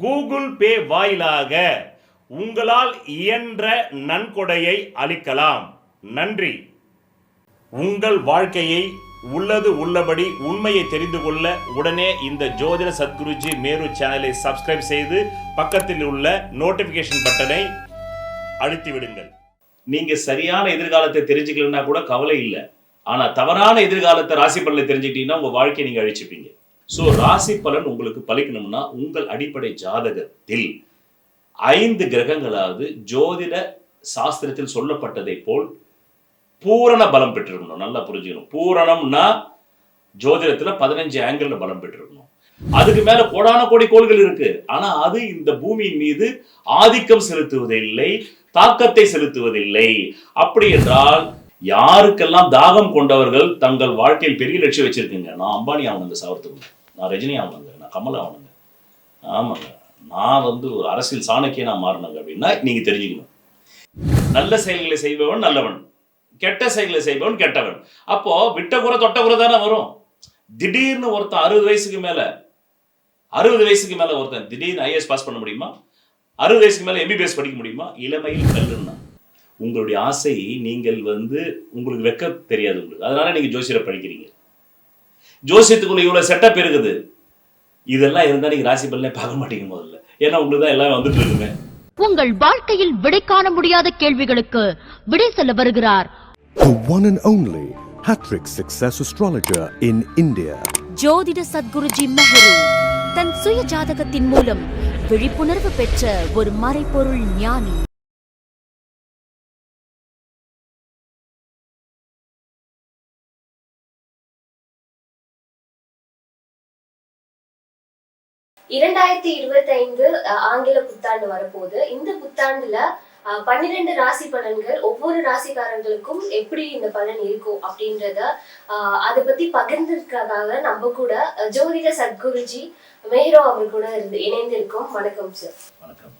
Google Pay வாயிலாக உங்களால் இயன்ற நன்கொடையை அளிக்கலாம். நன்றி. உங்கள் வாழ்க்கையை உள்ளது உள்ளபடி உண்மையை தெரிந்து கொள்ள உடனே இந்த ஜோதிட சத்குருஜி மேரு சேனலை சப்ஸ்கிரைப் செய்து பக்கத்தில் உள்ள நோட்டிபிகேஷன் பட்டனை அழுத்தி விடுங்கள் நீங்க சரியான எதிர்காலத்தை தெரிஞ்சுக்கலன்னா கூட கவலை இல்லை. ஆனா தவறான எதிர்காலத்தை ராசி பலனை தெரிஞ்சுக்கிட்டீங்கன்னா உங்க வாழ்க்கையை நீங்க அழிச்சுப்பீங்க. ஸோ ராசி பலன் உங்களுக்கு பலிக்கணும்னா உங்கள் அடிப்படை ஜாதகத்தில் ஐந்து கிரகங்களாவது ஜோதிட சாஸ்திரத்தில் சொல்லப்பட்டதை போல் பூரண பலம் பெற்றிருக்கணும். நல்லா புரிஞ்சுக்கணும். பூரணம்னா ஜோதிடத்துல பதினஞ்சு ஆங்கிள் பலம் பெற்றிருக்கணும். அதுக்கு மேல கோடான கோடி கோள்கள் இருக்கு. ஆனா அது இந்த பூமியின் மீது ஆதிக்கம் செலுத்துவதில்லை தாக்கத்தை செலுத்துவதில்லை. அப்படி என்றால் யாருக்கெல்லாம் தாகம் கொண்டவர்கள் தங்கள் வாழ்க்கையில் பெரிய லட்சியம் வச்சிருக்கீங்க? நான் அம்பானி ஆகணுங்க சாவரத்துக்கு நான் ரஜினி ஆகணுங்க நான் கமல் ஆகணுங்க ஆமாங்க. நான் வந்து ஒரு அரசியல் சாணக்கிய நான் மாறினங்க அப்படின்னா நீங்கள் தெரிஞ்சுக்கணும். நல்ல செயல்களை செய்பவன் நல்லவன். கெட்ட செயல்களை செய்பவன் கெட்டவன். அப்போ விட்ட குறை தொட்ட குறை தானே வரும். திடீர்னு ஒருத்தன் அறுபது வயசுக்கு மேலே அறுபது வயசுக்கு மேலே ஒருத்தன் திடீர்னு ஐஏஎஸ் பாஸ் பண்ண முடியுமா? அறுபது வயசுக்கு மேலே எம்பிபிஎஸ் படிக்க முடியுமா? இளமையில் கல்லுன்னா. உங்களுடைய ஆசை நீங்கள் வந்து உங்களுக்கு வெக்க தெரியாது உங்களுக்கு. அதனால நீங்கள் ஜோசியரை படிக்கிறீங்க. ஜோசியத்துக்குள்ள இவ்வளவு செட்டப் இருக்குது. இதெல்லாம் இருந்தா நீங்க ராசி பலனே பார்க்க மாட்டீங்க முதல்ல. ஏன்னா உங்களுக்கு தான் எல்லாம் வந்துட்டு இருக்குமே. உங்கள் வாழ்க்கையில் விடை காண முடியாத கேள்விகளுக்கு விடை சொல்ல வருகிறார். The one and only Hattrick Success Astrologer in India. ஜோதிட சத்குருஜி மெஹரு தன் சுய ஜாதகத்தின் மூலம் விழிப்புணர்வு பெற்ற ஒரு மறைபொருள் ஞானி. இரண்டாயிரத்தி இருபத்தி ஐந்து ஆங்கில புத்தாண்டு வரப்போகுது. இந்த புத்தாண்டுல அஹ், பன்னிரெண்டு ராசி பலன்கள் ஒவ்வொரு ராசிக்காரங்களுக்கும் எப்படி இந்த பலன் இருக்கும் அப்படின்றத அதை பத்தி பகிர்ந்திருக்கிறதாக நம்ம கூட ஜோதிட சத்குருஜி மேஹரோ அவர் கூட இருந்து இணைந்திருக்கோம். வணக்கம் சார்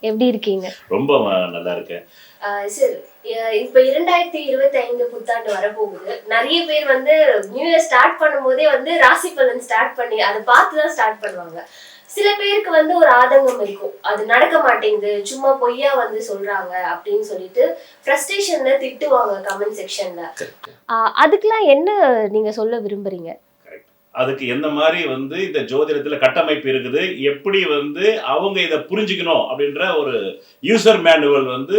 எப்படி இருக்கீங்க? ரொம்ப நல்லா இருக்கேன். ஆஹ் சார் இப்ப இரண்டாயிரத்தி இருபத்தி ஐந்து புத்தாண்டு வரப்போகுது. நிறைய பேர் வந்து நியூ இயர் ஸ்டார்ட் பண்ணும்போதே வந்து ராசி பலன் ஸ்டார்ட் பண்ணி அதை பார்த்து தான் ஸ்டார்ட் பண்ணுவாங்க. சில பேருக்கு வந்து ஒரு ஆதங்கம் இருக்கும். அது நடக்க மாட்டேங்குது சும்மா பொய்யா வந்து சொல்றாங்க அப்படின்னு சொல்லிட்டு ஃப்ரஸ்ட்ரேஷன்ல திட்டுவாங்க கமெண்ட் செக்ஷன்ல அதுக்கெல்லாம் என்ன நீங்க சொல்ல விரும்புறீங்க? அதுக்கு எந்த மாதிரி வந்து இந்த ஜோதிடத்துல கட்டமைப்பு இருக்குது எப்படி வந்து அவங்க இதை புரிஞ்சுக்கணும் அப்படின்ற ஒரு யூசர் மேனுவல் வந்து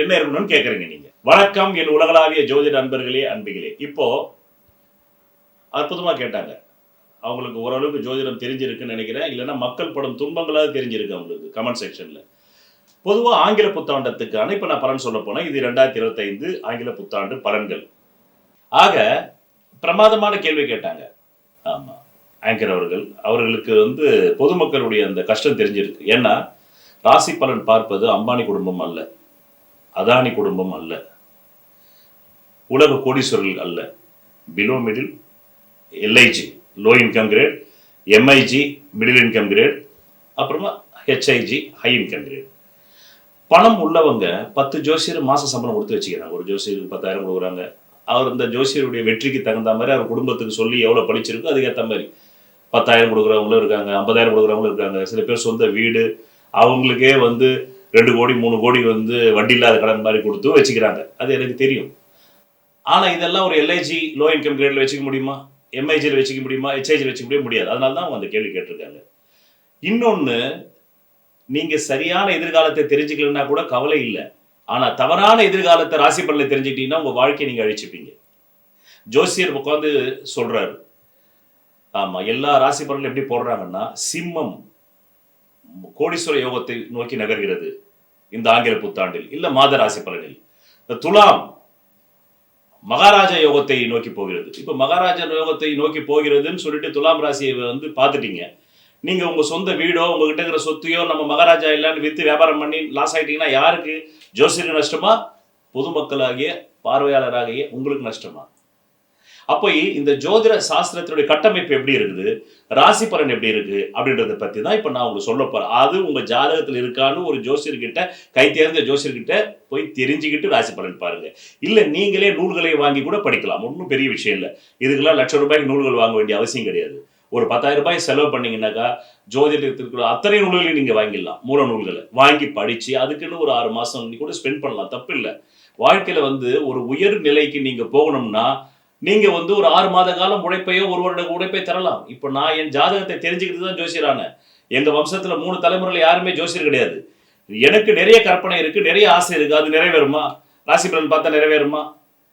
என்ன இருக்கணும்னு கேக்குறீங்க நீங்க. வணக்கம் என் உலகளாவிய ஜோதிட அன்பர்களே அன்பிகளே. இப்போ அற்புதமா கேட்டாங்க. அவங்களுக்கு ஓரளவுக்கு ஜோதிடம் தெரிஞ்சிருக்குன்னு நினைக்கிறேன். இல்லைன்னா மக்கள் படும் துன்பங்களாவது தெரிஞ்சிருக்கு அவங்களுக்கு கமெண்ட் செக்ஷனில் பொதுவாக ஆங்கில புத்தாண்டத்துக்கான இப்போ நான் பலன் சொல்ல போனேன் இது ரெண்டாயிரத்தி இருபத்தைந்து ஆங்கில புத்தாண்டு பலன்கள். ஆக பிரமாதமான கேள்வி கேட்டாங்க. ஆமாம் ஆங்கர் அவர்கள் அவர்களுக்கு வந்து பொதுமக்களுடைய அந்த கஷ்டம் தெரிஞ்சிருக்கு. ஏன்னா ராசி பலன் பார்ப்பது அம்பானி குடும்பம் அல்ல அதானி குடும்பம் அல்ல உலக கோடீஸ்வரர்கள் அல்ல below middle LIG low income grade MIG middle income grade அப்புறமா ஹெச்ஐஜி ஹை இன்கம் கிரேட் பணம் உள்ளவங்க பத்து ஜோசியர் மாத சம்பளம் கொடுத்து வச்சுக்கிறாங்க. ஒரு ஜோசியருக்கு பத்தாயிரம் கொடுக்குறாங்க. அவர் இந்த ஜோசியருடைய வெற்றிக்கு தகுந்த மாதிரி அவர் குடும்பத்துக்கு சொல்லி எவ்வளோ படிச்சிருக்கோ அதுக்கேற்ற மாதிரி பத்தாயிரம் கொடுக்குறவங்களும் இருக்காங்க ஐம்பதாயிரம் கொடுக்குறவங்களும் இருக்காங்க. சில பேர் சொந்த வீடு அவங்களுக்கே வந்து ரெண்டு கோடி மூணு கோடி வந்து வட்டி இல்லாத கடன் மாதிரி கொடுத்து வச்சுக்கிறாங்க. அது எனக்கு தெரியும். ஆனால் இதெல்லாம் ஒரு எல்ஐஜி லோ இன்கம் கிரேடில் வச்சுக்க முடியுமா? எம்ஐஜியில் வச்சுக்க முடியுமா ஹெச்ஐஜியில் வச்சுக்க முடிய முடியாது. அதனால தான் அவங்க அந்த கேள்வி கேட்டிருக்காங்க. இன்னொன்று நீங்கள் சரியான எதிர்காலத்தை தெரிஞ்சுக்கலன்னா கூட கவலை இல்லை. ஆனால் தவறான எதிர்காலத்தை ராசி பலனை தெரிஞ்சுக்கிட்டீங்கன்னா உங்கள் வாழ்க்கையை நீங்கள் அழிச்சுப்பீங்க. ஜோசியர் உட்காந்து சொல்றாரு. ஆமா எல்லா ராசி பலனும் எப்படி போடுறாங்கன்னா சிம்மம் கோடீஸ்வர யோகத்தை நோக்கி நகர்கிறது இந்த ஆங்கில புத்தாண்டில் இல்ல மாத ராசி பலனில். துலாம் மகாராஜா யோகத்தை நோக்கி போகிறது. இப்ப மகாராஜா யோகத்தை நோக்கி போகிறதுன்னு சொல்லிட்டு துலாம் ராசியை வந்து பார்த்துட்டீங்க. நீங்க உங்க சொந்த வீடோ உங்ககிட்ட இருக்கிற சொத்தையோ நம்ம மகாராஜா இல்லைன்னு வித்து வியாபாரம் பண்ணி லாஸ் ஆயிட்டீங்கன்னா யாருக்கு? ஜோசியருக்கு நஷ்டமா? பொதுமக்களாகிய பார்வையாளராகிய உங்களுக்கு நஷ்டமா? அப்போ இந்த ஜோதிட சாஸ்திரத்தினுடைய கட்டமைப்பு எப்படி இருக்குது? ராசி பலன் எப்படி இருக்கு? அப்படின்றத பத்தி தான் இப்போ நான் உங்களுக்கு சொல்ல போறேன். அது உங்க ஜாதகத்தில் இருக்கான்னு ஒரு ஜோசியர்கிட்ட கை தேர்ந்த ஜோசியர்கிட்ட போய் தெரிஞ்சுக்கிட்டு ராசி பலன் பாருங்க. இல்ல நீங்களே நூல்களை வாங்கி கூட படிக்கலாம். ஒன்றும் பெரிய விஷயம் இல்லை. இதுக்கெல்லாம் லட்சம் ரூபாய்க்கு நூல்கள் வாங்க வேண்டிய அவசியம் கிடையாது. ஒரு பத்தாயிரம் ரூபாய் செலவு பண்ணீங்கன்னாக்கா ஜோதிடத்திற்கு அத்தனை நூல்களையும் நீங்க வாங்கிடலாம். மூல நூல்களை வாங்கி படிச்சு அதுக்குன்னு ஒரு ஆறு மாசம் கூட ஸ்பெண்ட் பண்ணலாம். தப்பு இல்லை. வாழ்க்கையில வந்து ஒரு உயர் நிலைக்கு நீங்க போகணும்னா நீங்க வந்து ஒரு ஆறு மாத காலம் உழைப்பையோ ஒரு வருட உழைப்பை தரலாம். இப்போ நான் என் ஜாதகத்தை தெரிஞ்சுக்கிட்டு தான் ஜோசியரான. எங்க வம்சத்துல மூணு தலைமுறையில் யாருமே ஜோசியர் கிடையாது. எனக்கு நிறைய கற்பனை இருக்கு நிறைய ஆசை இருக்கு. அது நிறைவேறுமா? ராசி பலன் பார்த்தா நிறைவேறுமா?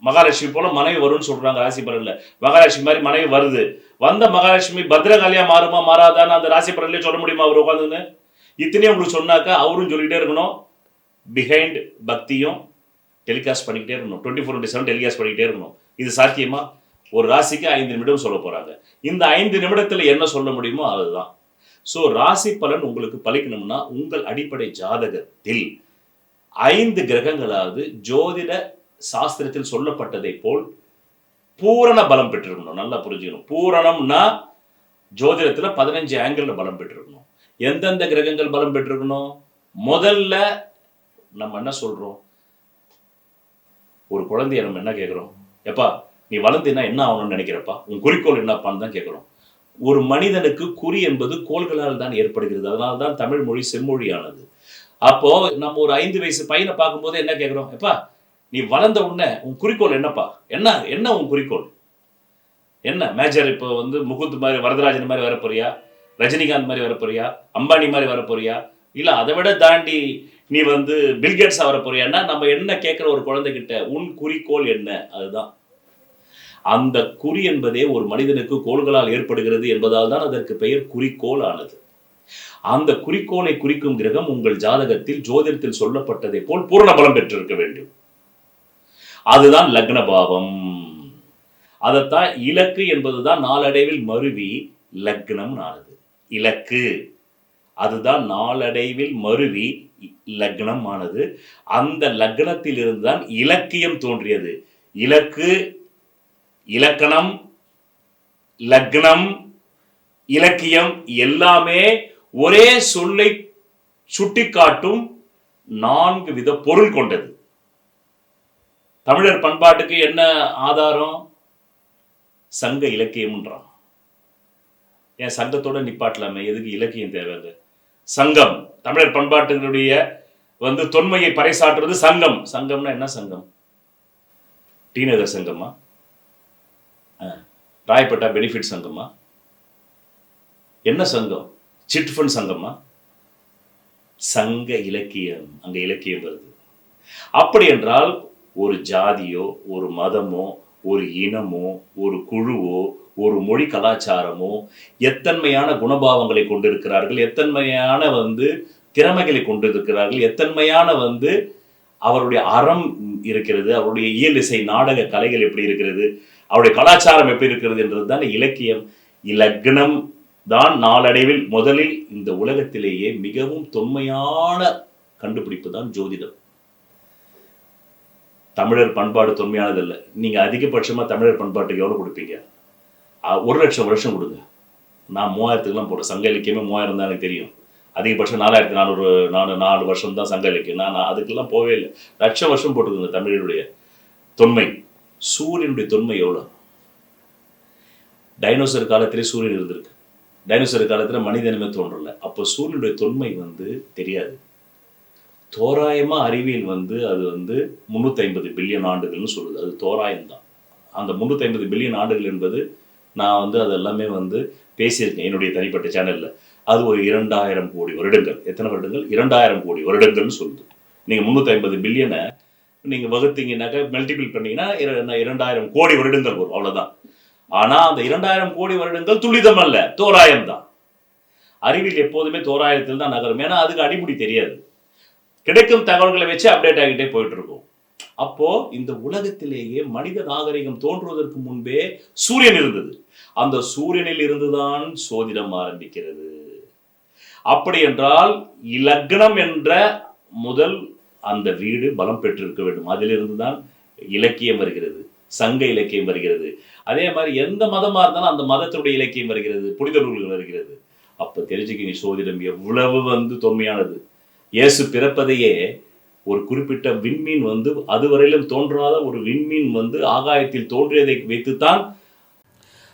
மகாலட்சுமி போல மனைவி வரும்னு சொல்றாங்க ராசி பலன்ல. மகாலட்சுமி மாதிரி மனைவி வருது. வந்த மகாலட்சுமி பத்ரகாலியா மாறுமா மாறாதான்னு அந்த ராசி பலன்லயே சொல்ல முடியுமா அவர் உட்காந்துன்னு இத்தனையும் உங்களுக்கு சொன்னாக்கா அவரும் சொல்லிக்கிட்டே இருக்கணும். பிஹைண்ட் பக்தியும் டெலிகாஸ்ட் பண்ணிக்கிட்டே இருக்கணும். டுவெண்ட்டி ஃபோர் செவன் டெலிகாஸ்ட் பண்ணிக்கிட்டே இருக்கணும். இது சாத்தியமா? ஒரு ராசிக்கு ஐந்து நிமிடம் சொல்ல போறாங்க. இந்த ஐந்து நிமிடத்துல என்ன சொல்ல முடியுமோ அதுதான். ஸோ ராசி பலன் உங்களுக்கு பலிக்கணும்னா உங்கள் அடிப்படை ஜாதகத்தில் ஐந்து கிரகங்களாவது ஜோதிட சாஸ்திரத்தில் சொல்லப்பட்டதை போல் பூரண பலம் பெற்றிருக்கணும். நல்லா புரிஞ்சுக்கணும். பூரணம்னா ஜோதிடத்துல பதினஞ்சு ஆங்கிள் பலம் பெற்றிருக்கணும். எந்தெந்த கிரகங்கள் பலம் பெற்றிருக்கணும்? முதல்ல நம்ம என்ன சொல்றோம்? ஒரு குழந்தைய நம்ம என்ன கேட்குறோம் எப்பா நீ வளர்ந்தீன்னா என்ன ஆகணும்னு நினைக்கிறப்பா? உன் குறிக்கோள் என்னப்பான்னு தான் கேட்குறோம். ஒரு மனிதனுக்கு குறி என்பது கோள்களால் தான் ஏற்படுகிறது. அதனால தான் தமிழ் மொழி செம்மொழியானது. அப்போ நம்ம ஒரு ஐந்து வயசு பையனை பார்க்கும்போது என்ன கேட்குறோம்? எப்பா நீ வளர்ந்த உடனே உன் குறிக்கோள் என்னப்பா? என்ன என்ன உன் குறிக்கோள்? என்ன மேஜர் இப்போ வந்து முகுந்த் மாதிரி வரதராஜன் மாதிரி வரப்போறியா? ரஜினிகாந்த் மாதிரி வரப்போறியா? அம்பானி மாதிரி வரப்போறியா? இல்ல அதை விட தாண்டி நீ வந்து பில்கேட்ஸா வரப்போறியான்னா நம்ம என்ன கேட்குற ஒரு குழந்தைகிட்ட உன் குறிக்கோள் என்ன? அதுதான். அந்த குறி என்பதே ஒரு மனிதனுக்கு கோள்களால் ஏற்படுகிறது என்பதால் தான் அதற்கு பெயர் குறிக்கோள் ஆனது அந்த குறிக்கோளை குறிக்கும் கிரகம் உங்கள் ஜாதகத்தில் ஜோதிடத்தில் சொல்லப்பட்டதை போல் பூர்ண பலம் பெற்றிருக்க வேண்டும். அதுதான் லக்ன பாவம் அதைத்தான் இலக்கு என்பதுதான் நாளடைவில் மருவி லக்னம் ஆனது இலக்கு. அதுதான் நாளடைவில் மருவி லக்னம் ஆனது அந்த லக்னத்தில் இருந்துதான் இலக்கியம் தோன்றியது. இலக்கு இலக்கணம் லக்னம் இலக்கியம் எல்லாமே ஒரே சொல்லை சுட்டிக்காட்டும் நான்கு வித பொருள் கொண்டது. தமிழர் பண்பாட்டுக்கு என்ன ஆதாரம்? சங்க இலக்கியம்ன்றான். ஏன் சங்கத்தோட நிப்பாட்டலாமே? எதுக்கு இலக்கியம் தேவைங்க சங்கம். தமிழர் பண்பாட்டினுடைய வந்து தொன்மையை பறைசாற்றுறது சங்கம். சங்கம்னா என்ன சங்கம்? டீநகர் சங்கமா ஆ. ராயப்பேட்டா பெனிஃபிட் சங்கமா என்ன சங்கம்? சிட் ஃபண்ட் சங்கமா சங்க இலக்கியம். அங்க இலக்கியம் வருது. அப்படி என்றால் ஒரு ஜாதியோ ஒரு மதமோ ஒரு இனமோ ஒரு குழுவோ ஒரு மொழி கலாச்சாரமோ எத்தன்மையான குணபாவங்களை கொண்டிருக்கிறார்கள் எத்தன்மையான வந்து திறமைகளை கொண்டிருக்கிறார்கள் எத்தன்மையான வந்து அவருடைய அறம் இருக்கிறது அவருடைய இயல் இசை நாடக கலைகள் எப்படி இருக்கிறது அவருடைய கலாச்சாரம் எப்படி இருக்கிறது என்றது தான் இலக்கியம். இலக்கணம் தான் நாளடைவில் முதலில் இந்த உலகத்திலேயே மிகவும் தொன்மையான கண்டுபிடிப்பு தான் ஜோதிடம். தமிழர் பண்பாடு தொன்மையானது நீங்கள் நீங்க தமிழர் பண்பாட்டுக்கு எவ்வளோ கொடுப்பீங்க? ஒரு லட்சம் வருஷம் கொடுங்க. நான் மூவாயிரத்துக்குலாம் போடுறேன். சங்க இலக்கியமே மூவாயிரம் தான் எனக்கு தெரியும். அதிகபட்சம் நாலாயிரத்தி நானூறு நானூறு நாலு வருஷம் தான் சங்க இலக்கியம். நான் நான் அதுக்கெல்லாம் போவே இல்லை. லட்சம் வருஷம் போட்டுக்கோங்க தமிழினுடைய தொன்மை. சூரியனுடைய தொன்மை எவ்வளோ டைனோசர் காலத்திலே சூரியன் இருந்திருக்கு. டைனோசர் காலத்தில் மனிதனமே தோன்றல. அப்போ சூரியனுடைய தொன்மை வந்து தெரியாது. தோராயமாக அறிவியல் வந்து அது வந்து முந்நூற்றி ஐம்பது பில்லியன் ஆண்டுகள்னு சொல்லுது. அது தோராயம்தான். அந்த முந்நூற்றி ஐம்பது பில்லியன் ஆண்டுகள் என்பது நான் வந்து அது எல்லாமே வந்து பேசியிருக்கேன் என்னுடைய தனிப்பட்ட சேனலில் அது ஒரு இரண்டாயிரம் கோடி வருடங்கள். எத்தனை வருடங்கள்? இரண்டாயிரம் கோடி வருடங்கள்னு சொல்லுது. நீங்கள் முந்நூற்றி ஐம்பது பில்லியனை நீங்கள் வகுத்தீங்கன்னாக்கா மல்டிபிள் பண்ணீங்கன்னா இரண்டாயிரம் கோடி வருடங்கள் வரும். அவ்வளோதான் ஆனால் அந்த இரண்டாயிரம் கோடி வருடங்கள் துளிதம் அல்ல. தோராயம் தான். அறிவியல் எப்போதுமே தோராயத்தில் தான் நகரும். ஏன்னா அதுக்கு அடிப்படை தெரியாது. கிடைக்கும் தகவல்களை வச்சு அப்டேட் ஆகிட்டே போயிட்டு இருக்கும் அப்போ இந்த உலகத்திலேயே மனித நாகரிகம் தோன்றுவதற்கு முன்பே சூரியன் இருந்தது. அந்த சூரியனில் இருந்துதான் சோதிடம் ஆரம்பிக்கிறது. அப்படி என்றால் இலக்னம் என்ற முதல் அந்த வீடு பலம் பெற்றிருக்க வேண்டும். அதிலிருந்து தான் இலக்கியம் வருகிறது சங்க இலக்கியம் வருகிறது. அதே மாதிரி எந்த மதமா இருந்தாலும் அந்த மதத்தினுடைய இலக்கியம் வருகிறது புனித நூல்கள் வருகிறது. அப்ப தெரிஞ்சுக்கிங்க சோதிடம் எவ்வளவு வந்து தொன்மையானது. இயேசு பிறப்பதையே ஒரு குறிப்பிட்ட விண்மீன் வந்து அதுவரையிலும் தோன்றாத ஒரு விண்மீன் வந்து ஆகாயத்தில் தோன்றியதை வைத்துத்தான்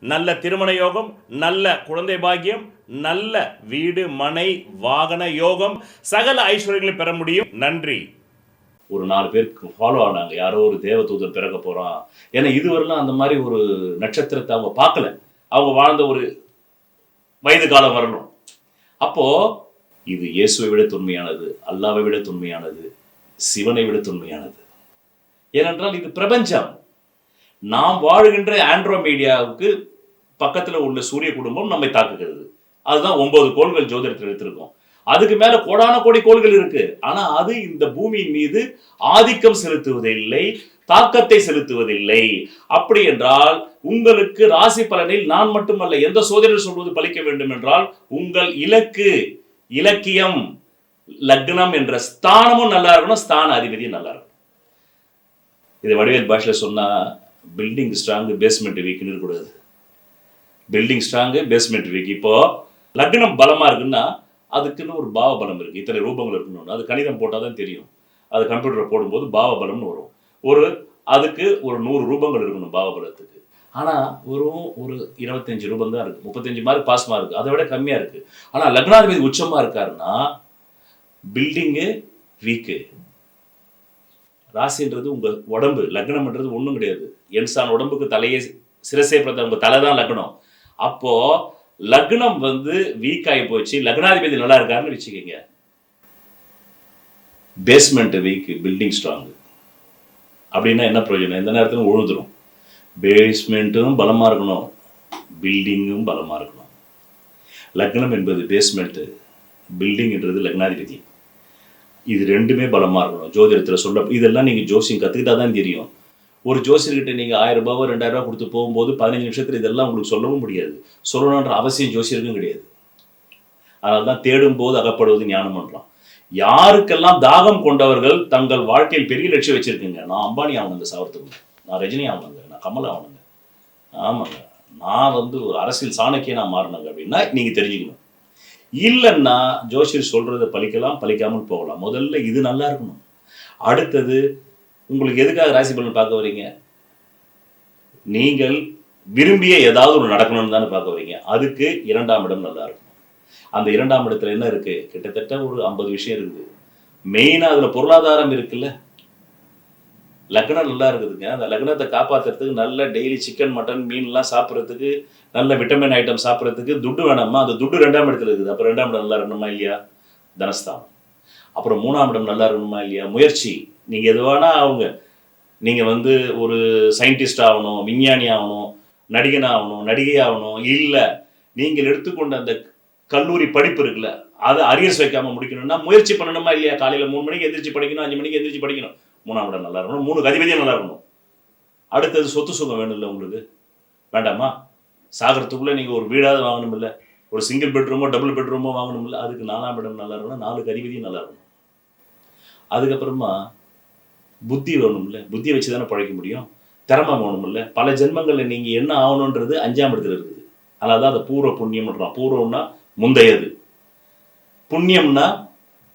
நல்ல திருமண யோகம் நல்ல குழந்தை பாக்கியம் நல்ல வீடு மனை வாகன யோகம் சகல ஐஸ்வர்யங்களை பெற முடியும். நன்றி. ஒரு நாலு பேருக்கு ஃபாலோ ஆனாங்க. யாரோ ஒரு தேவதூதர் பிறக்க போகிறான் ஏன்னா இதுவரெல்லாம் அந்த மாதிரி ஒரு நட்சத்திரத்தை அவங்க பார்க்கல. அவங்க வாழ்ந்த ஒரு வயது காலம் வரணும். அப்போது இது இயேசுவை விட தொன்மையானது அல்லாவை விட தொன்மையானது சிவனை விட தொன்மையானது. ஏனென்றால் இது பிரபஞ்சம். நாம் வாழுகின்ற ஆண்ட்ரோமீடியாவுக்கு பக்கத்தில் உள்ள சூரிய குடும்பம் நம்மை தாக்குகிறது. அதுதான் ஒன்பது கோள்கள் ஜோதிடத்தில் எடுத்திருக்கோம். அதுக்கு மேல கோடான கோடி கோள்கள் இருக்கு. ஆனா அது இந்த பூமியின் மீது ஆதிக்கம் செலுத்துவதில்லை தாக்கத்தை செலுத்துவதில்லை. அப்படி என்றால் உங்களுக்கு ராசி பலனில் நான் மட்டுமல்ல எந்த சோதனை சொல்வது பலிக்க வேண்டும் என்றால் உங்கள் இலக்கு இலக்கியம் லக்னம் என்ற ஸ்தானமும் நல்லா இருக்கணும் ஸ்தான அதிபதியும் நல்லா இருக்கணும். இது வடிவேல் பாஷையில சொன்னா பில்டிங் ஸ்ட்ராங் பேஸ்மெண்ட் வீக்குன்னு இருக்கக்கூடாது பில்டிங் ஸ்ட்ராங்கு பேஸ்மெண்ட் வீக் இப்போது லக்னம் பலமா இருக்குன்னா அதுக்குன்னு ஒரு பாவ பலம் இருக்கு. இத்தனை ரூபங்கள் இருக்குன்னு. அது கணிதம் போட்டால் தான் தெரியும். அது கம்ப்யூட்டரில் போடும்போது பாவ பலம்னு வரும். ஒரு அதுக்கு ஒரு நூறு ரூபங்கள் இருக்கணும் பாவ பலத்துக்கு. ஆனால் வெறும் ஒரு இருபத்தஞ்சு ரூபம் தான் இருக்குது முப்பத்தஞ்சு மார்க் பாசமாக இருக்குது அதை விட கம்மியாக இருக்கு. ஆனால் லக்னாதிபதி உச்சமாக இருக்காருன்னா பில்டிங்கு வீக்கு ராசின்றது உங்க உடம்பு. லக்னம்ன்றது ஒன்றும் கிடையாது. என்சான் உடம்புக்கு தலையே சிரசே பிரதம் உங்க தலை தான் லக்னம். அப்போ லக்னம் வந்து வீக் ஆகி போச்சு. லக்னாதிபதி நல்லா இருக்காருன்னு வச்சுக்கோங்க. பேஸ்மெண்ட் வீக் பில்டிங் ஸ்ட்ராங் அப்படின்னா என்ன பிரயோஜனம்? எந்த நேரத்திலும் உழுதுரும் பேஸ்மெண்ட்டும் பலமா இருக்கணும். பில்டிங்கும் பலமா இருக்கணும். லக்னம் என்பது பேஸ்மெண்ட் பில்டிங்ன்றது லக்னாதிபதி. இது ரெண்டுமே பலமா இருக்கணும். ஜோதிடத்தில் சொல்ல இதெல்லாம் நீங்க ஜோசியம் கத்துக்கிட்டா தான் தெரியும். ஒரு ஜோசியர்கிட்ட நீங்கள் ஆயிரம் ரூபாவோ ரெண்டாயிரம் ரூபா கொடுத்து போகும்போது பதினஞ்சு நிமிஷத்தில் இதெல்லாம் உங்களுக்கு சொல்லவும் முடியாது. சொல்லணுன்ற அவசியம் ஜோசியருக்கும் கிடையாது. அதனால தான் தேடும் போது அகப்படுவது ஞானம் பண்ணலாம் யாருக்கெல்லாம் தாகம் கொண்டவர்கள் தங்கள் வாழ்க்கையில் பெரிய லட்சியம் வச்சிருக்கீங்க? நான் அம்பானி ஆகணுங்க சாவரத்துக்கு நான் ரஜினி ஆகணுங்க நான் கமல் ஆகணுங்க ஆமாங்க. நான் வந்து ஒரு அரசியல் சாணக்கியனா மாறினங்க அப்படின்னா நீங்கள் தெரிஞ்சுக்கணும். இல்லைன்னா ஜோசியர் சொல்றதை பழிக்கலாம் பழிக்காமல் போகலாம். முதல்ல இது நல்லா இருக்கணும். அடுத்தது உங்களுக்கு எதுக்காக ராசி பலன் பார்க்க வரீங்க நீங்கள் விரும்பிய ஏதாவது ஒன்று நடக்கணும்னு தானே பார்க்க வரீங்க அதுக்கு இரண்டாம் இடம் நல்லா இருக்கும் அந்த இரண்டாம் இடத்துல என்ன இருக்கு? கிட்டத்தட்ட ஒரு ஐம்பது விஷயம் இருக்குது. மெயினாக அதில் பொருளாதாரம் இருக்குல்ல. லக்னம் நல்லா இருக்குதுங்க. அந்த லக்னத்தை காப்பாத்துறதுக்கு நல்ல டெய்லி சிக்கன் மட்டன் மீன்லாம் சாப்பிட்றதுக்கு நல்ல விட்டமின் ஐட்டம் சாப்பிட்றதுக்கு துட்டு வேணாமா? அந்த துட்டு ரெண்டாம் இடத்துல இருக்குது. அப்போ ரெண்டாம் இடம் நல்லா இருக்கணுமா இல்லையா? தனஸ்தானம். அப்புறம் மூணாம் இடம் நல்லா இருக்கணுமா இல்லையா? முயற்சி. நீங்கள் எதுவானா அவங்க நீங்கள் வந்து ஒரு சயின்டிஸ்ட் ஆகணும் விஞ்ஞானி ஆகணும் நடிகன் ஆகணும் நடிகை ஆகணும் இல்லை நீங்கள் எடுத்துக்கொண்ட அந்த கல்லூரி படிப்பு இருக்குல்ல அதை அரியர்ஸ் வைக்காமல் முடிக்கணும்னா முயற்சி பண்ணணுமா இல்லையா? காலையில் மூணு மணிக்கு எந்திரிச்சு படிக்கணும் அஞ்சு மணிக்கு எந்திரிச்சு படிக்கணும். மூணாம் இடம் நல்லா இருக்கணும் மூணு கதிபதியும் நல்லா இருக்கணும். அடுத்தது சொத்து சுகம் வேணும்ல உங்களுக்கு? வேண்டாமா? சாகிறதுக்குள்ளே நீங்கள் ஒரு வீடாவது வாங்கணும் இல்லை ஒரு சிங்கிள் பெட்ரூமோ டபுள் பெட்ரூமோ வாங்கணும் இல்லை அதுக்கு நாலாம் இடம் நல்லா இருக்கணும் நாலு கதிபதியும் நல்லா இருக்கணும். அதுக்கப்புறமா புத்தி வேணும்ல புத்தியை வச்சு தானே பழைக்க முடியும்? திறமை வேணும்ல. பல ஜென்மங்களில் நீங்கள் என்ன ஆகணுன்றது அஞ்சாம் இடத்துல இருக்குது. அதனால தான் அதை பூர்வ புண்ணியம்ன்றான் பூர்வம்னா முந்தையது. புண்ணியம்னா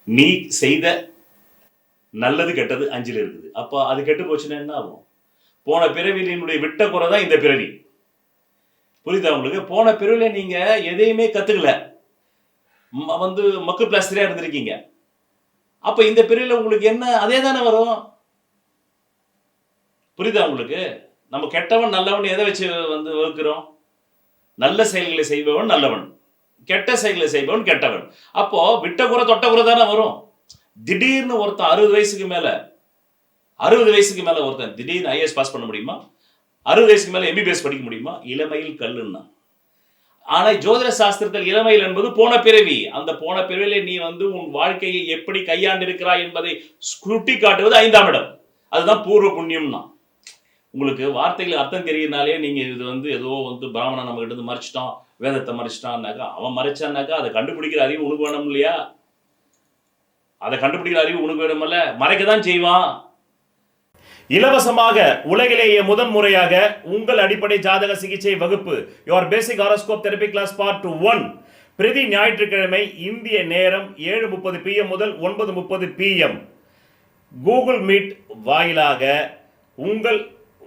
நீ செய்த நல்லது கெட்டது அஞ்சில் இருக்குது. அப்போ அது கெட்டு போச்சுன்னா என்ன ஆகும்? போன பிறவியினுடைய விட்ட குறை தான் இந்த பிறவி. புரியுதா உங்களுக்கு? போன பிறவில நீங்க எதையுமே கத்துக்கல. ம- வந்து மக்கு பிளாஸ்டரா இருந்திருக்கீங்க. அப்ப இந்த பிறவில உங்களுக்கு என்ன அதே தானே வரும்? புரியுதா உங்களுக்கு? நம்ம கெட்டவன் நல்லவன் எதை வச்சு வந்து வகுக்கிறோம்? நல்ல செயல்களை செய்பவன் நல்லவன். கெட்ட செயல்களை செய்பவன் கெட்டவன். அப்போ விட்ட குறை தொட்ட குறை தானே வரும். திடீர்னு ஒருத்தன் அறுபது வயசுக்கு மேல அறுபது வயசுக்கு மேல ஒருத்தன் திடீர்னு ஐஏஎஸ் பாஸ் பண்ண முடியுமா? அறுபது வயசுக்கு மேல எம்பிபிஎஸ் படிக்க முடியுமா? இளமையில் கல்லுன்னா. ஆனால் ஜோதிட சாஸ்திரத்தில் இளமையில் என்பது போன பிறவி. அந்த போன பிறவியிலே நீ வந்து உன் வாழ்க்கையை எப்படி கையாண்டிருக்கிறாய் என்பதை சுட்டி காட்டுவது ஐந்தாம் இடம். அதுதான் பூர்வ புண்ணியம்னா. உங்களுக்கு வார்த்தைகள் அர்த்தம் தெரியினாலே நீங்கள் இது வந்து ஏதோ வந்து பிராமணன் நம்ம கிட்ட இருந்து மறைச்சிட்டான் வேதத்தை மறைச்சிட்டான்னாக்கா அவன் மறைச்சான்னாக்கா அதை கண்டுபிடிக்கிற அறிவு உனக்கு வேணும் இல்லையா? அதை கண்டுபிடிக்கிற அறிவு உனக்கு வேணுமல்ல? மறைக்க தான் செய்வான். இலவசமாக உலகிலேயே முதன் முறையாக உங்கள் அடிப்படை ஜாதக சிகிச்சை வகுப்பு your basic horoscope therapy class part one பிரதி ஞாயிற்றுக்கிழமை இந்திய நேரம் ஏழு முப்பது பிஎம் முதல் ஒன்பது முப்பது பிஎம் கூகுள் மீட் வாயிலாக உங்கள்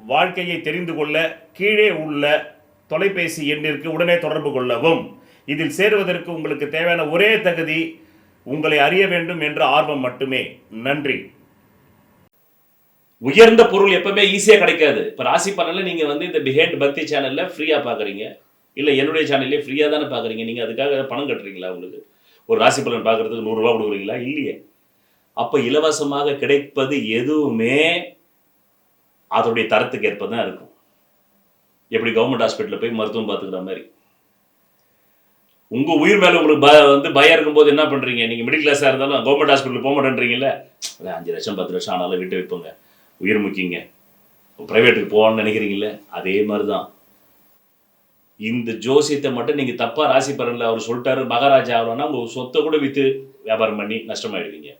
வாழ்க்கையை தெரிந்து கொள்ள கீழே உள்ள தொலைபேசி எண்ணிற்கு உடனே தொடர்பு கொள்ளவும். இதில் சேருவதற்கு உங்களுக்கு தேவையான ஒரே தகுதி உங்களை அறிய வேண்டும் என்ற ஆர்வம் மட்டுமே. நன்றி. உயர்ந்த பொருள் எப்பவுமே ஈஸியாக கிடைக்காது. இப்போ ராசி பலன்ல நீங்க வந்து இந்த பிஹேண்ட் பக்தி சேனல்ல ஃப்ரீயா பாக்குறீங்க. இல்லை என்னுடைய சேனல்லே ஃப்ரீயா தானே பாக்குறீங்க. நீங்க அதுக்காக பணம் கட்டுறீங்களா உங்களுக்கு? ஒரு ராசி பலன் பார்க்கறதுக்கு நூறுரூவா கொடுக்குறீங்களா? இல்லையே. அப்போ இலவசமாக கிடைப்பது எதுவுமே அதோடைய தரத்துக்கு ஏற்ப தான் இருக்கும். எப்படி கவர்மெண்ட் ஹாஸ்பிட்டலில் போய் மருத்துவம் பார்த்துக்கிற மாதிரி. உங்கள் உயிர் மேலே உங்களுக்கு ப வந்து பயம் இருக்கும்போது என்ன பண்ணுறீங்க நீங்கள் மிடில் கிளாஸாக இருந்தாலும் கவர்மெண்ட் ஹாஸ்பிட்டல் போக மாட்டேன்றீங்கல்ல? இல்ல, அஞ்சு லட்சம் பத்து லட்சம் ஆனாலும் விட்டு வைப்போங்க. உயிர் முக்கியங்க. ப்ரைவேட்டுக்கு போகணும்னு நினைக்கிறீங்கல்ல? அதே மாதிரி தான் இந்த ஜோசியத்தை மட்டும் நீங்கள் தப்பாக ராசி பலன்ல அவர் சொல்லிட்டாரு மகாராஜா ஆகணும்னா உங்கள் சொத்தை கூட விற்று வியாபாரம் பண்ணி நஷ்டமாயிடுவீங்க.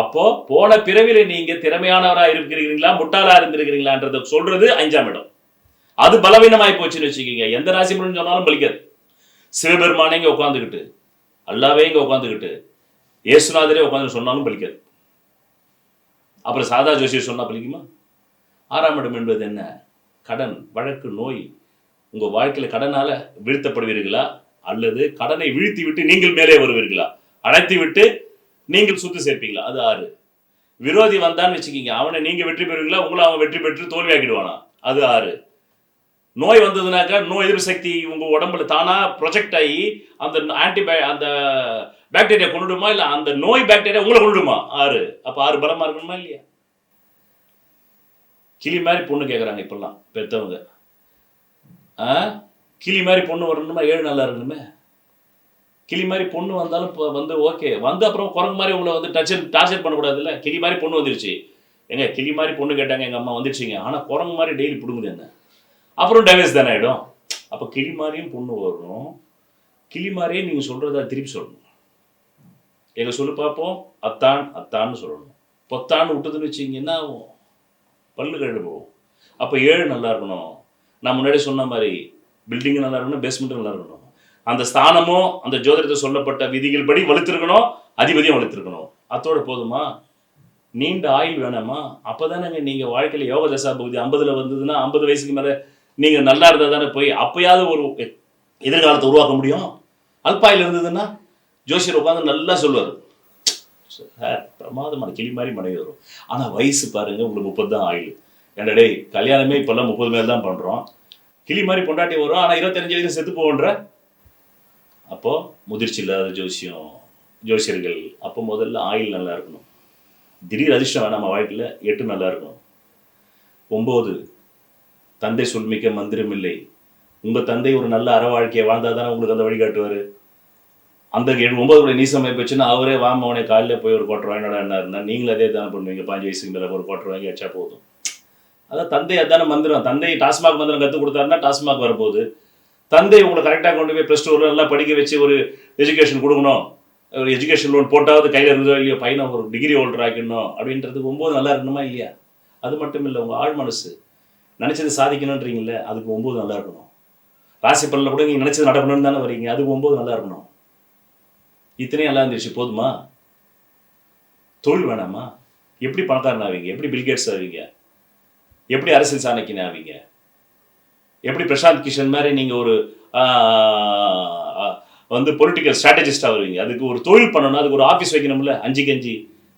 அப்போ போன பிறவில நீங்க திறமையானவரா இருக்கிறீங்களா முட்டாளா இருந்திருக்கிறீங்களான்றத சொல்றது அஞ்சாம் இடம். அது பலவீனமாயி போச்சுன்னு வச்சுக்கோங்க. எந்த ராசி பலன் சொன்னாலும் பலிக்காது. சிவபெருமானே இங்க உட்காந்துக்கிட்டு அல்லாவே இங்க உட்காந்துக்கிட்டு இயேசுநாதரே உட்காந்து சொன்னாலும் பலிக்காது. அப்புறம் சாதா ஜோசியர் சொன்னா பலிக்குமா? ஆறாம் இடம் என்பது என்ன? கடன் வழக்கு நோய். உங்க வாழ்க்கையில கடனால வீழ்த்தப்படுவீர்களா? அல்லது கடனை வீழ்த்தி விட்டு நீங்கள் மேலே வருவீர்களா? அழைத்து விட்டு நீங்கள் சொத்து சேர்ப்பீங்களா? அது ஆறு. விரோதி வந்தான்னு வச்சுக்கிங்க. அவனை நீங்க வெற்றி பெறுவீங்களா? உங்களை அவன் வெற்றி பெற்று தோல்வியாக்கிடுவானா? அது ஆறு. நோய் வந்ததுனாக்கா நோய் எதிர்ப்பு சக்தி உங்க உடம்புல தானா ப்ரொஜெக்ட் ஆகி அந்த ஆன்டிபய அந்த பாக்டீரியா கொண்டுடுமா? இல்ல அந்த நோய் பாக்டீரியா உங்களை கொண்டுடுமா? ஆறு. அப்ப ஆறு பலமா இருக்கணுமா இல்லையா? கிளி மாதிரி பொண்ணு கேட்குறாங்க இப்பெல்லாம் பெத்தவங்க. ஆ? கிளி மாதிரி பொண்ணு வரணுமா? ஏழு நல்லா இருக்கணுமே கிளி மாதிரி பொண்ணு வந்தாலும் இப்போ வந்து ஓகே வந்து அப்புறம் குரங்கு மாதிரி உங்களை வந்து டச்சர் டார்ச்சர் பண்ணக்கூடாதுல்ல? கிளி மாதிரி பொண்ணு வந்துருச்சு. எங்க கிளி மாதிரி பொண்ணு கேட்டாங்க எங்கள் அம்மா வந்துருச்சுங்க. ஆனால் குரங்கு மாதிரி டெய்லி பிடுங்குது என்ன? அப்புறம் டைவர்ஸ் தானே ஆகிடும் அப்போ கிளி மாதிரியும் பொண்ணு வரும். கிளி மாதிரியே நீங்கள் சொல்கிறதா திருப்பி சொல்லணும். எங்கள் சொல்லு பார்ப்போம். அத்தான் அத்தான்னு சொல்லணும். பொத்தான்னு விட்டதுன்னு வச்சிங்கன்னா ஆகும்? பல்லு கழுடு போகும். அப்போ ஏழு நல்லா இருக்கணும். நான் முன்னாடி சொன்ன மாதிரி பில்டிங் நல்லா இருக்கணும் பேஸ்மெண்ட்டும் நல்லா இருக்கணும். அந்த ஸ்தானமும் அந்த ஜோதிடத்தை சொல்லப்பட்ட விதிகள் படி வலுத்திருக்கணும் அதிபதியும் வலுத்திருக்கணும். அத்தோட போதுமா? நீண்ட ஆயுள் வேணாமா? அப்போதானங்க நீங்கள் வாழ்க்கையில் யோக தசா பகுதி ஐம்பதில் வந்ததுன்னா ஐம்பது வயசுக்கு மேலே நீங்கள் நல்லா இருந்தால் தானே போய் அப்பயாவது ஒரு எ- எதிர்காலத்தை உருவாக்க முடியும்? அல்பாயில் இருந்ததுன்னா ஜோசியர் உட்காந்து நல்லா சொல்லுவார். சார் பிரமாதமான கிளி மாதிரி மனைவி வரும். ஆனால் வயசு பாருங்கள் உங்களுக்கு முப்பது தான் ஆயுள். என்னடே கல்யாணமே இப்போல்லாம் முப்பது மேல் தான் பண்ணுறோம் கிளி மாதிரி பொண்டாட்டி வரும் ஆனால் இருபத்தஞ்சு வயசு செத்து போகன்ற அப்போது முதிர்ச்சி இல்லாத ஜோசியம் ஜோசியர்கள் அப்போ முதல்ல ஆயில் நல்லா இருக்கணும். திடீர் அதிர்ஷ்டம் நம்ம வாழ்க்கையில் எட்டு நல்லா இருக்கணும். ஒம்பது தந்தை சொல்மிக்க மந்திரம் இல்லை. உங்கள் தந்தை ஒரு நல்ல அற வாழ்க்கையை வாழ்ந்தால் தானே உங்களுக்கு அந்த வழிகாட்டுவார்? அந்த ஏழு ஒன்பது நீசம் போச்சுன்னா அவரே வாம காலையில் போய் ஒரு கோட்டை வாங்கினோட என்ன நீங்களும் அதே தானே பண்ணுவீங்க பாஞ்சு வயசுக்கு மேலே ஒரு கோட்டை வாங்கி வச்சா போதும். அதான் தந்தை அதான மந்திரம். தந்தை டாஸ்மாக் மந்திரம் கற்றுக் கொடுத்தாருன்னா டாஸ்மாக் வரப்போகுது. தந்தை உங்களை கரெக்டாக கொண்டு போய் ப்ளஸ் டூ நல்லா படிக்க வச்சு ஒரு எஜுகேஷன் கொடுக்கணும். ஒரு எஜுகேஷன் லோன் போட்டாவது கையில் இருந்தோ இல்லையோ பையனை ஒரு டிகிரி ஹோல்டர் ஆக்கணும் அப்படின்றதுக்கு ஒம்பது நல்லா இருக்கணுமா இல்லையா? அது மட்டும் இல்லை உங்கள் ஆழ் மனசு. நினச்சது சாதிக்கணுன்றீங்களே அதுக்கு ஒம்பது நல்லா இருக்கணும். ராசி பலனில் கூட நீங்கள் நினச்சது நடக்கணும்னு தானே வரீங்க அதுக்கு ஒம்பது நல்லா இருக்கணும். இத்தனையும் நல்லா இருந்துச்சு போதுமா? தொழில் வேணாமா? எப்படி பணக்காரன் ஆவீங்க? எப்படி பில்கேட்ஸ் ஆவீங்க? எப்படி அரசியல் சாணக்கின் ஆவீங்க? எப்படி பிரசாந்த் கிஷன் மாதிரி நீங்கள் ஒரு வந்து பொலிட்டிக்கல் ஸ்ட்ராட்டஜிஸ்டாக வருவீங்க. அதுக்கு ஒரு தொழில் பண்ணணும் அதுக்கு ஒரு ஆஃபீஸ் வைக்கணும்ல? அஞ்சு கஞ்சி.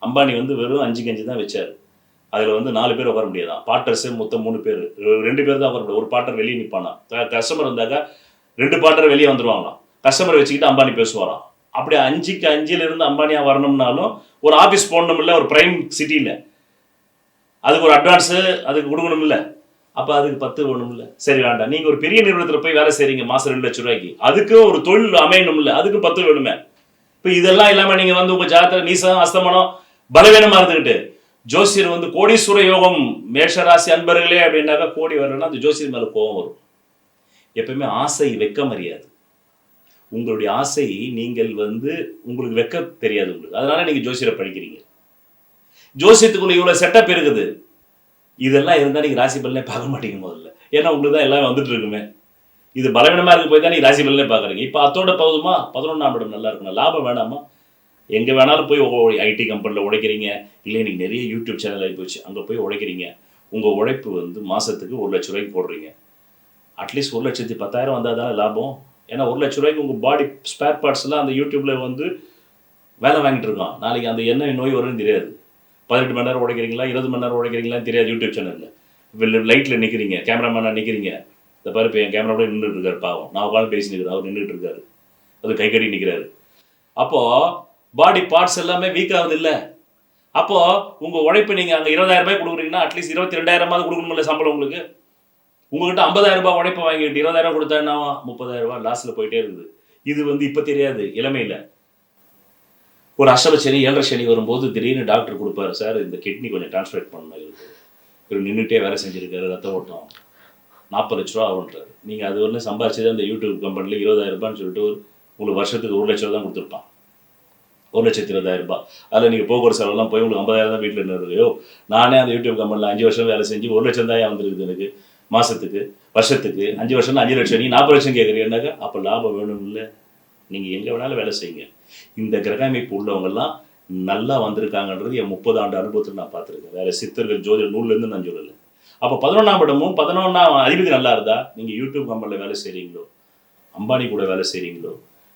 அம்பானி வந்து வெறும் அஞ்சு கஞ்சி தான் வச்சார். அதில் வந்து நாலு பேர் உட்கார முடியாதான். பாட்டர்ஸு மொத்தம் மூணு பேர். ரெண்டு பேர் தான் உட்கார முடியும். ஒரு பாட்டர் வெளியே நிற்பானா கஸ்டமர் வந்தாக்கா ரெண்டு பார்ட்னர் வெளியே வந்துருவாங்களாம். கஸ்டமர் வச்சுக்கிட்டு அம்பானி பேசுவாராம். அப்படி அஞ்சுக்கு அஞ்சிலிருந்து அம்பானியாக வரணும்னாலும் ஒரு ஆஃபீஸ் போடணும்ல? ஒரு ப்ரைம் சிட்டியில் அதுக்கு ஒரு அட்வான்ஸு அதுக்கு கொடுக்கணும்ல? அப்போ அதுக்கு பத்து வேணும்ல சரி வேண்டாம். நீங்கள் ஒரு பெரிய நிறுவனத்தில் போய் வேலை செய்கிறீங்க மாதம் ரெண்டு லட்ச ரூபாய்க்கு. அதுக்கு ஒரு தொழில் அமையணும்ல அதுக்கு பத்து வேணுமே. இப்போ இதெல்லாம் இல்லாமல் நீங்கள் வந்து உங்கள் ஜாத்திர நீசம் அஸ்தமனம் பலவீனமாக இருந்துக்கிட்டு ஜோசியர் வந்து கோடீஸ்வர யோகம் மேஷராசி அன்பர்களே அப்படின்னாக்கா கோடி வரலன்னா அந்த ஜோசியர் மேலே கோபம் வரும். எப்பவுமே ஆசை வெக்கம் அறியாது. உங்களுடைய ஆசை நீங்கள் வந்து உங்களுக்கு வெக்க தெரியாது உங்களுக்கு. அதனால நீங்கள் ஜோசியரை படிக்கிறீங்க ஜோசியத்துக்குள்ள இவ்வளோ செட்டப் இருக்குது. இதெல்லாம் இருந்தால் நீங்கள் ராசி பலனே பார்க்க மாட்டீங்க முதல்ல. ஏன்னா உங்களுக்கு தான் எல்லாமே வந்துட்டு இருக்குமே. இது பலவீனமாக இருக்கு போய் தான் நீங்கள் ராசி பலனே பார்க்குறீங்க. இப்போ அத்தோட போதுமா பதினொன்றாம் இடம் நல்லா இருக்கணும். லாபம் வேணாமா? எங்கே வேணாலும் போய் ஐடி கம்பெனியில் உழைக்கிறீங்க. இல்லை நீங்கள் நிறைய யூடியூப் சேனல் ஆகி போச்சு. அங்கே போய் உழைக்கிறீங்க. உங்கள் உழைப்பு வந்து மாதத்துக்கு ஒரு லட்ச ரூபாய்க்கு போடுறீங்க. அட்லீஸ்ட் ஒரு லட்சத்தி பத்தாயிரம் வந்தால் தானே லாபம். ஏன்னா ஒரு லட்ச ரூபாய்க்கு உங்கள் பாடி ஸ்பேர் பார்ட்ஸ்லாம் அந்த யூடியூப்பில் வந்து வேலை வாங்கிட்டு இருக்கான். நாளைக்கு அந்த என்ன நோய் வரும்னு தெரியாது. பதினெட்டு மணி நேரம் உழைக்கிறீங்களா இருபது மணி நேரம் உழைக்கிறீங்களான்னு தெரியாது யூடியூப் சேனலில். லைட்டில் நிற்கிறீங்க கேமராமேனாக நிற்கிறீங்க இந்த பாரு இப்போ என் கேமரா கூட நின்றுட்டு இருக்காரு பாவம். நான் உட்காந்து பேசி நிற்கிறார் அவர் நின்றுட்டு இருக்காரு. அது கை கட்டி நிற்கிறாரு அப்போது பாடி பார்ட்ஸ் எல்லாமே வீக் ஆகுது இல்லை? அப்போது உங்கள் உழைப்பு நீங்கள் அங்கே இருபதாயிரம் ரூபாய் கொடுக்குறீங்கன்னா அட்லீஸ்ட் இருபத்தி ரெண்டாயிரமாவது கொடுக்கணும்ல சம்பளம் உங்களுக்கு? உங்ககிட்ட ஐம்பதாயிரம் ரூபாய் உழைப்பு வாங்கிட்டு இருபதாயிரம் கொடுத்தா என்னவா முப்பதாயிரம் ரூபாய் லாஸில் போயிட்டே இருக்குது. இது வந்து இப்போ தெரியாது இளமையில். ஒரு அஷ்டம சனி ஏழரை சனி வரும்போது திடீர்னு டாக்டர் கொடுப்பாரு சார் இந்த கிட்னி கொஞ்சம் டிரான்ஸ்லேட் பண்ணணும் இருக்கு. இவர் நின்றுட்டே வேலை செஞ்சுருக்காரு ரத்த ஓட்டம். நாற்பது லட்ச ரூபா ஆகுன்றாரு நீங்கள் அது வரலும் சம்பாதிச்சது அந்த யூடியூப் கம்பெனியில் இருபதாயிரம் ரூபான்னு சொல்லிட்டு ஒரு- உங்களுக்கு வருஷத்துக்கு ஒரு லட்ச ரூபா தான் கொடுத்துருப்பான். ஒரு லட்சத்தி இருபதாயிரம் ரூபாய். அதில் நீங்கள் போக்குவரத்து செலவெல்லாம் போய் உங்களுக்கு ஐம்பதாயிரம் தான் வீட்டில் இருந்தது நானே அந்த யூடியூப் கம்பெனியில் அஞ்சு வருஷம் வேலை செஞ்சு ஒரு லட்சம் தான் வந்துருக்குது எனக்கு மாதத்துக்கு வருஷத்துக்கு. அஞ்சு வருஷம் அஞ்சு லட்சம் நீ நாற்பது லட்சம் கேட்குறீங்கன்னாக்கா அப்போ லாபம் வேணும் இல்லை நீங்கள் எங்கே வேணாலும் வேலை செய்யுங்க. இந்த கிரக அமைப்பு உள்ளவங்கெல்லாம் நல்லா வந்திருக்காங்கன்றது என் முப்பது ஆண்டு அனுபவத்தில் நான் பார்த்துருக்கேன். வேற சித்தர்கள் ஜோதிட நூல்லேருந்து நான் சொல்லலை. அப்போ பதினொன்றாம் இடமும் பதினொன்றாம் அதிபதி நல்லா இருந்தா நீங்கள் யூடியூப் கம்பெனியில் வேலை செய்கிறீங்களோ அம்பானி கூட வேலை செய்கிறீங்களோ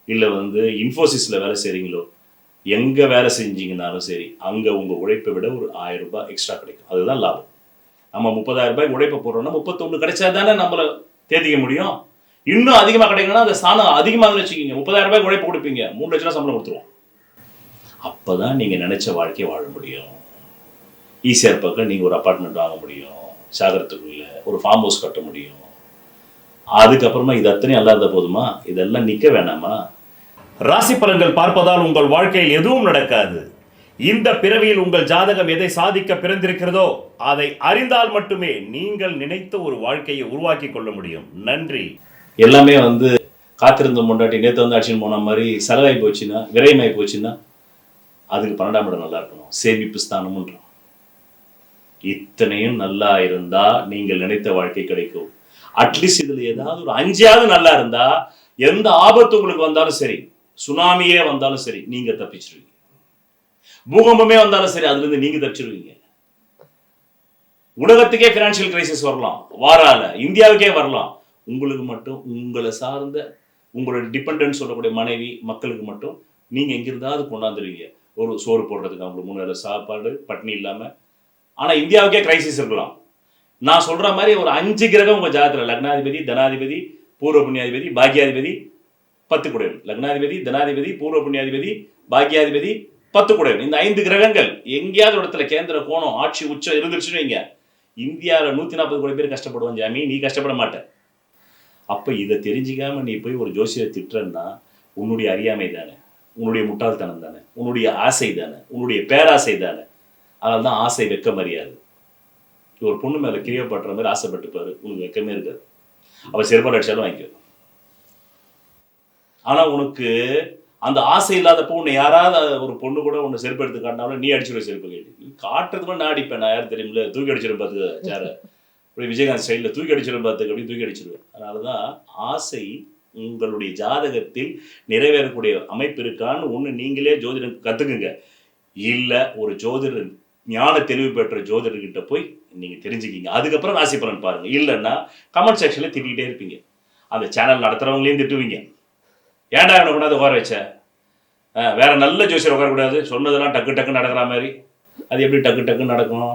இல்லை வந்து இன்ஃபோசிஸில் வேலை செய்கிறீங்களோ எங்கே வேலை செஞ்சீங்கன்னாலும் சரி அங்கே உங்கள் உழைப்பை விட ஒரு ஆயிரம் ரூபாய் எக்ஸ்ட்ரா கிடைக்கும். அதுதான் லாபம். நம்ம முப்பதாயிரம் ரூபாய் உழைப்பை போடுறோம்னா முப்பத்தொன்று கிடைச்சா தானே நம்மளை தேதிக்க முடியும்? இன்னும் அதிகமாக கிடைக்கணும்னா அந்த ஸ்தானம் அதிகமாக வச்சுக்கிங்க. முப்பதாயிரம் ரூபாய் உழைப்பு கொடுப்பீங்க. மூணு லட்ச ரூபா சம்பளம் கொடுத்துருவோம். அப்பதான் நீங்கள் நினச்ச வாழ்க்கையை வாழ முடியும். ஈஸியாக இருப்பாக்க நீங்கள் ஒரு அப்பார்ட்மெண்ட் வாங்க முடியும். சாகரத்துக்குள்ள ஒரு ஃபார்ம் ஹவுஸ் கட்ட முடியும். அதுக்கப்புறமா இது அத்தனையும் அல்லாத போதுமா? இதெல்லாம் நிற்க வேணாமா? ராசி பலன்கள் பார்ப்பதால் உங்கள் வாழ்க்கையில் எதுவும் நடக்காது. இந்த பிறவியில் உங்கள் ஜாதகம் எதை சாதிக்க பிறந்திருக்கிறதோ அதை அறிந்தால் மட்டுமே நீங்கள் நினைத்த ஒரு வாழ்க்கையை உருவாக்கி கொள்ள முடியும். நன்றி. எல்லாமே வந்து காத்திருந்த முண்டாட்டி நேற்று வந்து அடிச்சுன்னு போன மாதிரி செலவாகி போச்சுன்னா விரயமாகி போச்சுன்னா அதுக்கு பன்னெண்டாம் இடம் நல்லா இருக்கணும். சேமிப்பு ஸ்தானம்ன்றோம் இத்தனையும் நல்லா இருந்தா நீங்கள் நினைத்த வாழ்க்கை கிடைக்கும். அட்லீஸ்ட் இதுல ஏதாவது ஒரு அஞ்சாவது நல்லா இருந்தா எந்த ஆபத்து உங்களுக்கு வந்தாலும் சரி சுனாமியே வந்தாலும் சரி நீங்க தப்பிச்சிருவீங்க. பூகம்பமே வந்தாலும் சரி அதுல இருந்து நீங்க தப்பிச்சிருவீங்க. உலகத்துக்கே ஃபினான்ஷியல் கிரைசிஸ் வரலாம். வாரால. இந்தியாவுக்கே வரலாம். உங்களுக்கு மட்டும் உங்களை சார்ந்த உங்களோட டிபெண்டன்ட் சொல்லக்கூடிய மனைவி மக்களுக்கு மட்டும் நீங்கள் எங்கிருந்தாவது கொண்டாந்துருவீங்க. ஒரு சோறு போடுறதுக்கு அவங்களுக்கு மூணு வேலை சாப்பாடு பட்னி இல்லாமல் ஆனால் இந்தியாவுக்கே கிரைசிஸ் இருக்கலாம். நான் சொல்கிற மாதிரி ஒரு அஞ்சு கிரகம் உங்கள் ஜாதகத்தில். லக்னாதிபதி தனாதிபதி பூர்வ புண்ணியாதிபதி பாக்கியாதிபதி பத்து குடையன். லக்னாதிபதி தனாதிபதி பூர்வ புண்ணியாதிபதி பாக்கியாதிபதி பத்து குடையன். இந்த ஐந்து கிரகங்கள் எங்கேயாவது இடத்துல கேந்திர கோணம் ஆட்சி உச்சம் இருந்துச்சுன்னு வைங்க. இந்தியாவில் நூற்றி நாற்பது கோடி பேர் கஷ்டப்படுவான் ஜாமி நீ கஷ்டப்பட மாட்ட. அப்ப இதை தெரிஞ்சுக்காம நீ போய் ஒரு ஜோசியரை திட்டுறன்னா உன்னுடைய அறியாமை தானே? உன்னுடைய முட்டாள்தனம் தானே? உன்னுடைய ஆசை தானே? உன்னுடைய பேராசை தானே? அதனால தான் ஆசை வெக்க மரியாது ஒரு பொண்ணு மேல கிரியப்படுற மாதிரி ஆசைப்பட்டுப்பாரு. உனக்கு வெக்கமே இருக்காது. அவ சிறப்பாக அடிச்சாலும் வாங்கிக்கோ. ஆனா உனக்கு அந்த ஆசை இல்லாதப்போ உன்னை யாராவது ஒரு பொண்ணு கூட உன்னை செருப்பு எடுத்து காட்டினாலும் நீ அடிச்சிருவ செருப்பு கேட்டு. காட்டுறதுக்கு நான் அடிப்பேன் நான் யாரும் தெரியுமில்ல? தூக்கி அடிச்சிடும் பார்த்து சேர. இப்படி விஜயகாந்த் சைடில் தூக்கி அடிச்சிடும் பார்த்துக்கு தூக்கி அடிச்சிடுவேன் அதனால தான் ஆசை உங்களுடைய ஜாதகத்தில் நிறைவேறக்கூடிய அமைப்பு இருக்கான்னு ஒன்று நீங்களே ஜோதிடம் கற்றுக்குங்க இல்லை ஒரு ஜோதிடர் ஞான தெளிவு பெற்ற ஜோதிடர்கிட்ட போய் நீங்கள் தெரிஞ்சுக்கிங்க. அதுக்கப்புறம் ராசி பலன் பாருங்கள் இல்லைன்னா கமெண்ட் செக்ஷனில் திட்டிகிட்டே இருப்பீங்க. அந்த சேனல் நடத்துகிறவங்களையும் திட்டுவீங்க. ஏன்டா என்ன கொண்டாந்து உட்கார வச்ச? வேற நல்ல ஜோசியர் உட்காரக்கூடாது. சொன்னதெல்லாம் டக்கு டக்கு நடக்கிற மாதிரி. அது எப்படி டக்கு டக்குன்னு நடக்கும்?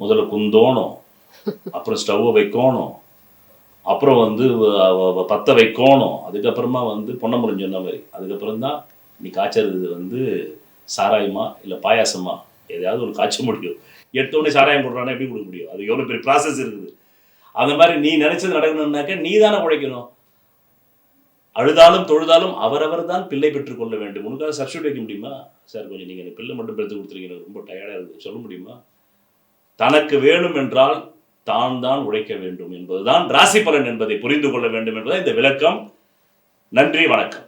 முதல்ல குந்தோணும். அப்புறம் ஸ்டவ்வை வைக்கணும். அப்புறம் வந்து வ- பற்ற வைக்கணும். அதுக்கப்புறமா வந்து பொன்னம்பலம் சொன்ன மாதிரி. அதுக்கப்புறம் தான் நீ காய்ச்சறது வந்து சாராயமா இல்லை பாயாசமா? எதையாவது ஒரு காய்ச்ச முடியும். எடுத்தோடனே சாராயம் போடுறானா எப்படி கொடுக்க முடியும்? அது எவ்வளோ பெரிய ப்ராசஸ் இருக்குது. அந்த மாதிரி நீ நினைச்சது நடக்கணும்னாக்க நீ தானே உழைக்கணும். அழுதாலும் தொழுதாலும் அவரவர் தான் பிள்ளை பெற்றுக்கொள்ள வேண்டும். உனக்காக சப்ஸ்டியூட் வைக்க முடியுமா? சார் கொஞ்சம் நீங்கள் எனக்கு பிள்ளை மட்டும் பெற்று கொடுத்துருக்கீங்க ரொம்ப டயர்டாக இருக்குது. சொல்ல முடியுமா? தனக்கு வேணும் என்றால் தான் தான் உழைக்க வேண்டும் என்பதுதான் ராசி பலன் என்பதை புரிந்து கொள்ள வேண்டும் என்பது இந்த விளக்கம். நன்றி வணக்கம்.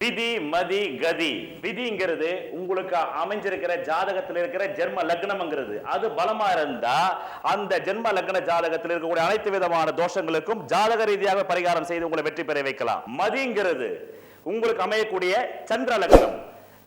விதி மதி கதி. விதிங்கிறது உங்களுக்கு அமைஞ்சிருக்கிற ஜாதகத்தில் இருக்கிற ஜென்ம லக்னம்ங்கிறது. அது பலமா இருந்தா அந்த ஜென்ம லக்ன ஜாதகத்தில் இருக்கக்கூடிய அனைத்து விதமான தோஷங்களுக்கும் ஜாதக ரீதியாக பரிகாரம் செய்து உங்களை வெற்றி பெற வைக்கலாம். மதிங்கிறது உங்களுக்கு அமையக்கூடிய சந்திர லக்னம்.